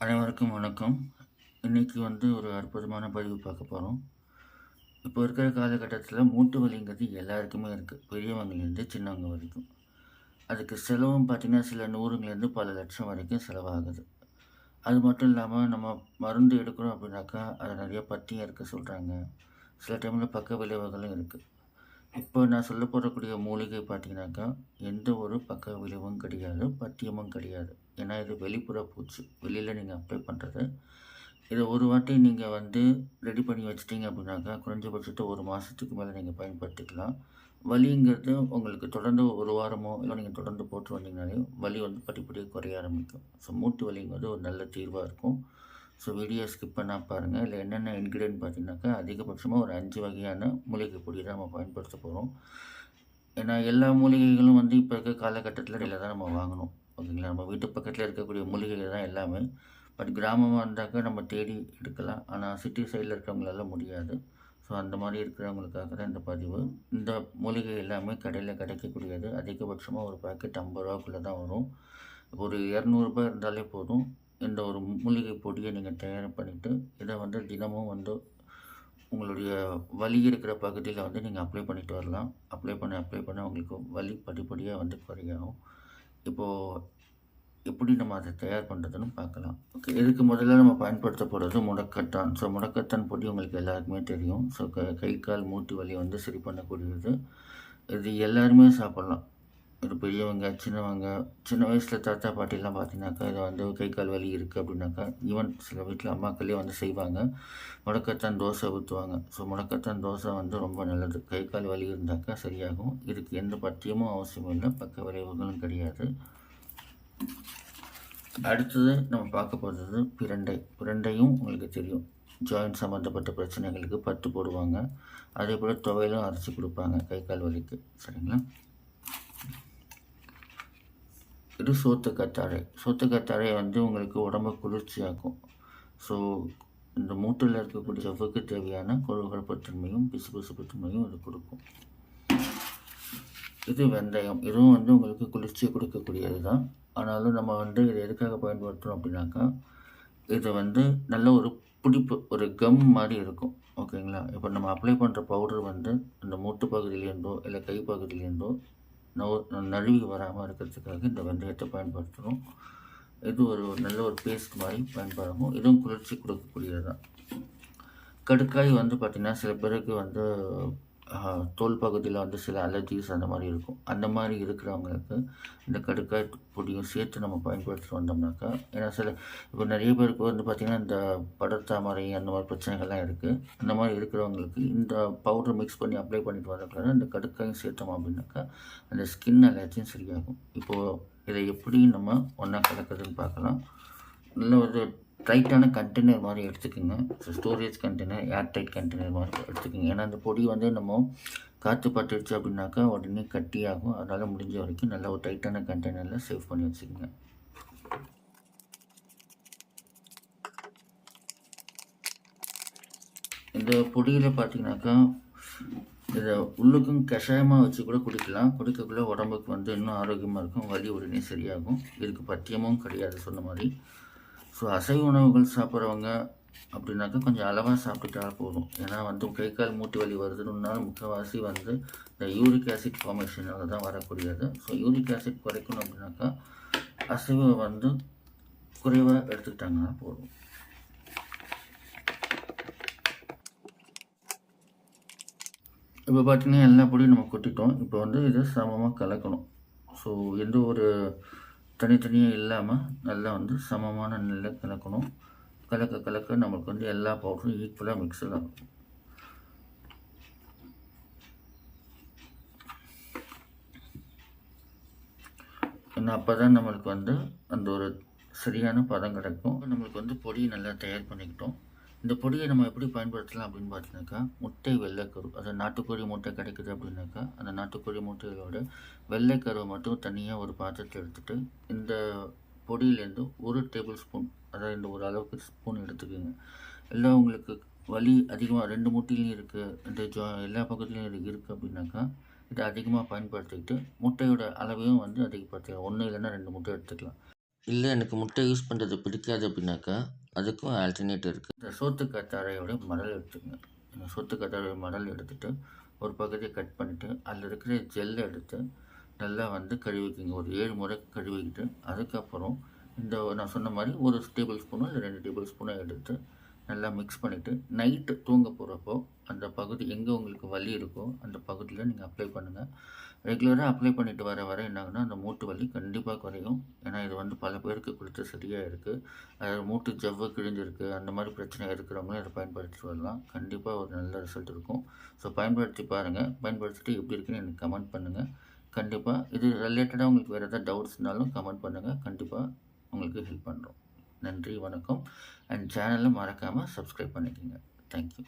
அனைவருக்கும் வணக்கம். இன்றைக்கி வந்து ஒரு அற்புதமான பதிவு பார்க்க போகிறோம் இப்போ இருக்கிற காலகட்டத்தில் மூட்டு வலிங்கிறது எல்லாருக்குமே இருக்குது பெரியவங்கலேருந்து சின்னவங்க வரைக்கும். அதுக்கு செலவும் பார்த்திங்கன்னா சில நூறுங்கலேருந்து பல லட்சம் வரைக்கும் செலவாகுது. அது மட்டும் இல்லாமல் நம்ம மருந்து எடுக்கிறோம் அப்படின்னாக்கா அதை நிறைய பத்தியம் இருக்க சொல்கிறாங்க சில டைமில் பக்க விளைவுகளும் இருக்குது இப்போ நான் சொல்ல போடக்கூடிய மூலிகை பார்த்தீங்கன்னாக்கா எந்த ஒரு பக்க விளைவும் கிடையாது பத்தியமும் கிடையாது. ஏன்னா இது வெளிப்புற பூச்சி. வெளியில் நீங்கள் அப்ளை பண்ணுறது இதை ஒரு வாட்டி நீங்கள் வந்து ரெடி பண்ணி வச்சிட்டிங்க அப்படின்னாக்கா குறைஞ்சபட்சத்தை ஒரு மாதத்துக்கு மேலே நீங்கள் பயன்படுத்திக்கலாம். வலிங்கிறது உங்களுக்கு தொடர்ந்து ஒரு வாரமோ இல்லை நீங்கள் தொடர்ந்து போட்டு வந்தீங்கனாலே வலி வந்து படிப்படியாக குறைய ஆரம்பிக்கும். ஸோ மூட்டு வலிங்கிறது ஒரு நல்ல தீர்வாக இருக்கும். ஸோ வீடியோ ஸ்கிப் பண்ணால் பாருங்கள் இல்லை என்னென்ன இன்க்ரீடியன்ட் பார்த்தீங்கன்னாக்கா அதிகபட்சமாக ஒரு அஞ்சு வகையான மூலிகை பொடி தான் நம்ம பயன்படுத்த போகிறோம் ஏன்னா எல்லா மூலிகைகளும் வந்து இப்போ இருக்க காலகட்டத்தில் இதில் தான் நம்ம வாங்கணும். ஓகேங்களா? நம்ம வீட்டு பக்கத்தில் இருக்கக்கூடிய மூலிகைகள் தான் எல்லாமே. பட் கிராமமாக இருந்தாக்கா நம்ம தேடி எடுக்கலாம். ஆனால் சிட்டி சைடில் இருக்கிறவங்களால முடியாது. ஸோ அந்த மாதிரி இருக்கிறவங்களுக்காக தான் இந்த பதிவு. இந்த மூலிகை எல்லாமே கடையில் கிடைக்கக்கூடியது. அதிகபட்சமாக ஒரு பாக்கெட் ஐம்பது ரூபாக்குள்ளே தான் வரும். ஒரு இரநூறுபா இருந்தாலே போதும். இந்த ஒரு மூலிகை பொடியை நீங்கள் தயார் பண்ணிவிட்டு இதை வந்து தினமும் வந்து உங்களுடைய வலி இருக்கிற பகுதியில் வந்து நீங்கள் அப்ளை பண்ணிட்டு வரலாம். அப்ளை பண்ண அப்ளை பண்ண உங்களுக்கு வலி படிப்படியாக வந்து குறையாகும் இப்போது எப்படி நம்ம அதை தயார் பண்ணுறதுன்னு பார்க்கலாம். ஓகே இதுக்கு முதல்ல நம்ம பயன்படுத்த போகிறது முடக்கத்தான். ஸோ முடக்கத்தான் பொடி உங்களுக்கு எல்லாருக்குமே தெரியும். ஸோ க கை கால் மூட்டு வலி வந்து சரி பண்ணக்கூடியது. இது எல்லாருமே சாப்பிட்லாம். ஒரு பெரியவங்க சின்னவங்க சின்ன வயசில் தாத்தா பாட்டிலாம் பார்த்தீங்கன்னாக்கா இதை வந்து கை கால் வலி இருக்குது அப்படின்னாக்கா ஈவன் சில வீட்டில் அம்மாக்களே வந்து செய்வாங்க. முடக்கத்தான் தோசை ஊற்றுவாங்க ஸோ முடக்கத்தான் தோசை வந்து ரொம்ப நல்லது. கை கால் வலி இருந்தாக்கா சரியாகும். இதுக்கு எந்த பத்தியமும் அவசியமும் இல்லை. பக்க விளைவுகளும் கிடையாது. அடுத்தது நம்ம பார்க்க போகிறது பிரண்டை. பிரண்டையும் உங்களுக்கு தெரியும். ஜாயின்ட் சம்மந்தப்பட்ட பிரச்சனைகளுக்கு பத்து போடுவாங்க. அதே போல் துவையிலும் அரைச்சி கொடுப்பாங்க கை கால் வலிக்கு. சரிங்களா? இது சோத்து கத்தாழை சோத்து கத்தாழை வந்து உங்களுக்கு உடம்பை குளிர்ச்சியாக்கும். ஸோ இந்த மூட்டில் இருக்கக்கூடிய செவ்வுக்கு தேவையான கொழுகொழுப்புத்தன்மையும் பிசுபிசுப்புத்தன்மையும் இது கொடுக்கும். இது வெந்தயம். இதுவும் வந்து உங்களுக்கு குளிர்ச்சியை கொடுக்கக்கூடியது தான். ஆனாலும் நம்ம வந்து இதை எதுக்காக பயன்படுத்துகிறோம் அப்படின்னாக்கா இது வந்து நல்ல ஒரு பிடிப்பு ஒரு கம் மாதிரி இருக்கும். ஓகேங்களா? இப்போ நம்ம அப்ளை பண்ணுற பவுடர் வந்து அந்த மூட்டு பகுதியிலேருந்தோ இல்லை கை பகுதியிலேருந்தோ நோ நழுவி வராமல் இருக்கிறதுக்காக இந்த வெந்தயத்தை பயன்படுத்துகிறோம் இது ஒரு நல்ல ஒரு பேஸ்ட் மாதிரி பயன்படுத்தும் இதுவும் குளிர்ச்சி கொடுக்கக்கூடியது தான் கடுக்காய் வந்து பார்த்திங்கன்னா சில பேருக்கு வந்து தோல் பகுதியில் வந்து சில அலர்ஜிஸ் அந்த மாதிரி இருக்கும். அந்த மாதிரி இருக்கிறவங்களுக்கு இந்த கடுக்காய் பொடியும் சேர்த்து நம்ம பயன்படுத்திட்டு வந்தோம்னாக்கா ஏன்னா சில இப்போ நிறைய பேருக்கு வந்து பார்த்திங்கன்னா இந்த படத்தாமரை அந்த மாதிரி பிரச்சனைகள்லாம் இருக்குது அந்த மாதிரி இருக்கிறவங்களுக்கு இந்த பவுடர் மிக்ஸ் பண்ணி அப்ளை பண்ணிட்டு வரக்கூடாது இந்த கடுக்காயும் சேர்த்தோம் அப்படின்னாக்கா அந்த ஸ்கின் அலர்ஜியும் சரியாகும். இப்போது இதை எப்படி நம்ம ஒன்றா கலக்குறதுன்னு பார்க்கலாம். நல்ல ஒரு டைட்டான கண்டெய்னர் மாதிரி எடுத்துக்கோங்க. So storage container air tight container மாதிரி எடுத்துக்கோங்க. ஏன்னா அந்த பொடி வந்து நம்ம காற்று பட்டுருச்சு அப்படின்னாக்கா உடனே கட்டியாகும். அதனால் முடிஞ்ச வரைக்கும் நல்ல ஒரு டைட்டான கண்டெய்னரில் சேவ் பண்ணி வச்சுக்கோங்க. இந்த பொடியில் பார்த்தீங்கன்னாக்கா இதை உள்ளுக்கும் கஷாயமாக வச்சு கூட குடிக்கலாம். குடிக்கக்குள்ளே உடம்புக்கு வந்து இன்னும் ஆரோக்கியமாக இருக்கும். வலி உடனே சரியாகும். இதுக்கு பத்தியமும் கிடையாது சொன்ன மாதிரி. ஸோ அசைவ உணவுகள் சாப்பிட்றவங்க அப்படின்னாக்கா கொஞ்சம் அளவாக சாப்பிட்டுட்டா போதும். ஏன்னா வந்து கை கால் மூட்டு வலி வருதுன்னாலும் முக்கால்வாசி வந்து இந்த யூரிக் ஆசிட் ஃபார்மேஷனால் தான் வரக்கூடியது. ஸோ யூரிக் ஆசிட் குறைக்கணும் அப்படின்னாக்கா அசைவை வந்து குறைவாக எடுத்துக்கிட்டாங்கன்னா போதும். இப்போ பார்த்தீங்கன்னா எல்லா பொடியும் நம்ம கொட்டிட்டோம். இப்போ வந்து இதை சமமாக கலக்கணும். ஸோ எந்த ஒரு தனித்தனியாக இல்லாமல் நல்லா வந்து சமமான நிலையில் கலக்கணும். கலக்க கலக்க நம்மளுக்கு வந்து எல்லா பவுடரும் ஈக்குவலாக மிக்ஸ் ஆகும். ஏன்னா அப்போ தான் நம்மளுக்கு வந்து அந்த ஒரு சரியான பதம் கிடைக்கும். நம்மளுக்கு வந்து பொடி நல்லா தயார் பண்ணிக்கிட்டோம். இந்த பொடியை நம்ம எப்படி பயன்படுத்தலாம் அப்படின்னு பார்த்தீங்கன்னாக்கா முட்டை வெள்ளைக்கரு அது நாட்டுக்கோழி முட்டை கிடைக்குது அப்படின்னாக்கா அந்த நாட்டுக்கோழி முட்டைகளோட வெள்ளைக்கருவை மட்டும் தனியாக ஒரு பாத்திரத்தில் எடுத்துகிட்டு இந்த பொடியிலேருந்து ஒரு டேபிள் ஸ்பூன் அதாவது இந்த ஒரு அளவுக்கு ஸ்பூன் எடுத்துக்கோங்க. இல்லை உங்களுக்கு வலி அதிகமாக ரெண்டு முட்டையிலையும் இருக்குது இந்த ஜோ எல்லா பக்கத்துலையும் இருக்குது அப்படின்னாக்கா இதை அதிகமாக பயன்படுத்திக்கிட்டு முட்டையோட அளவையும் வந்து அதிகப்படுத்திக்கலாம். ஒன்று இல்லைன்னா ரெண்டு முட்டை எடுத்துக்கலாம். இல்லை எனக்கு முட்டை யூஸ் பண்ணுறது பிடிக்காது அப்படின்னாக்கா அதுக்கும் ஆல்டர்னேட் இருக்குது இந்த சோத்து கத்தாழையோட மடல் எடுத்துங்க. இந்த சோத்து கத்தாழையோட மடல் எடுத்துகிட்டு ஒரு பகுதியை கட் பண்ணிவிட்டு அதில் இருக்கிற ஜெல்லை எடுத்து நல்லா வந்து கழுவிக்கிங்க. ஒரு ஏழு முறை கழுவிக்கிட்டு அதுக்கப்புறம் இந்த நான் சொன்ன மாதிரி ஒரு டேபிள் ஸ்பூனோ இல்லை ரெண்டு டேபிள் ஸ்பூனோ எடுத்து நல்லா மிக்ஸ் பண்ணிவிட்டு நைட்டு தூங்க போகிறப்போ அந்த பகுதி எங்கே உங்களுக்கு வலி இருக்கோ அந்த பகுதியில் நீங்கள் அப்ளை பண்ணுங்கள் ரெகுலராக அப்ளை பண்ணிட்டு வர வர என்னாகுன்னா அந்த மூட்டு வலி கண்டிப்பாக குறையும். ஏன்னா இது வந்து பல பேருக்கு கொடுத்து சரியாக இருக்குது அதாவது மூட்டு ஜவ்வு கிழிஞ்சிருக்கு அந்த மாதிரி பிரச்சனை இருக்கிறவங்களும் இதை பயன்படுத்திட்டு வரலாம். கண்டிப்பாக ஒரு நல்ல ரிசல்ட் இருக்கும். ஸோ பயன்படுத்தி பாருங்கள் பயன்படுத்திட்டு எப்படி இருக்குன்னு எனக்கு கமெண்ட் பண்ணுங்கள் கண்டிப்பாக இது ரிலேட்டடாக உங்களுக்கு வேறு எதாவது டவுட்ஸ்னாலும் கமெண்ட் பண்ணுங்கள் கண்டிப்பாக உங்களுக்கு ஹெல்ப் பண்ணுறோம் நன்றி வணக்கம். அண்ட் சேனலை மறக்காமல் சப்ஸ்கிரைப் பண்ணிக்கோங்க. தேங்க்யூ